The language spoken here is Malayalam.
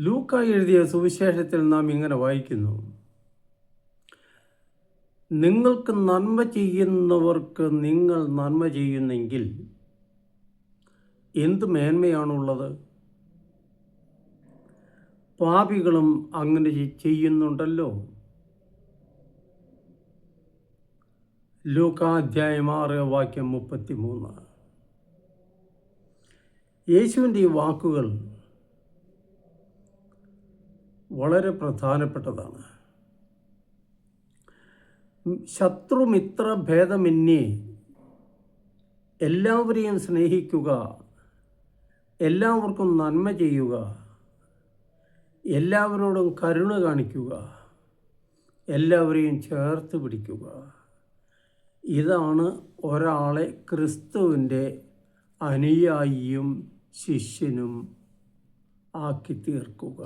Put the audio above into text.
ലൂക്ക എഴുതിയ സുവിശേഷത്തിൽ നാം ഇങ്ങനെ വായിക്കുന്നു. നിങ്ങൾക്ക് നന്മ ചെയ്യുന്നവർക്ക് നിങ്ങൾ നന്മ ചെയ്യുന്നെങ്കിൽ എന്ത് മേന്മയാണുള്ളത്? പാപികളും അങ്ങനെ ചെയ്യുന്നുണ്ടല്ലോ. ലൂക്കാധ്യായം ആറ് വാക്യം മുപ്പത്തി മൂന്ന് യേശുവിന്റെ ഈ വാക്കുകൾ വളരെ പ്രധാനപ്പെട്ടതാണ്. ശത്രുമിത്ര ഭേദമന്യേ എല്ലാവരെയും സ്നേഹിക്കുക എല്ലാവർക്കും നന്മ ചെയ്യുക എല്ലാവരോടും കരുണ കാണിക്കുക എല്ലാവരെയും ചേർത്ത് പിടിക്കുക. ഇതാണ് ഒരാളെ ക്രിസ്തുവിന്റെ അനുയായിയും ശിഷ്യനും ആക്കി തീർക്കുക.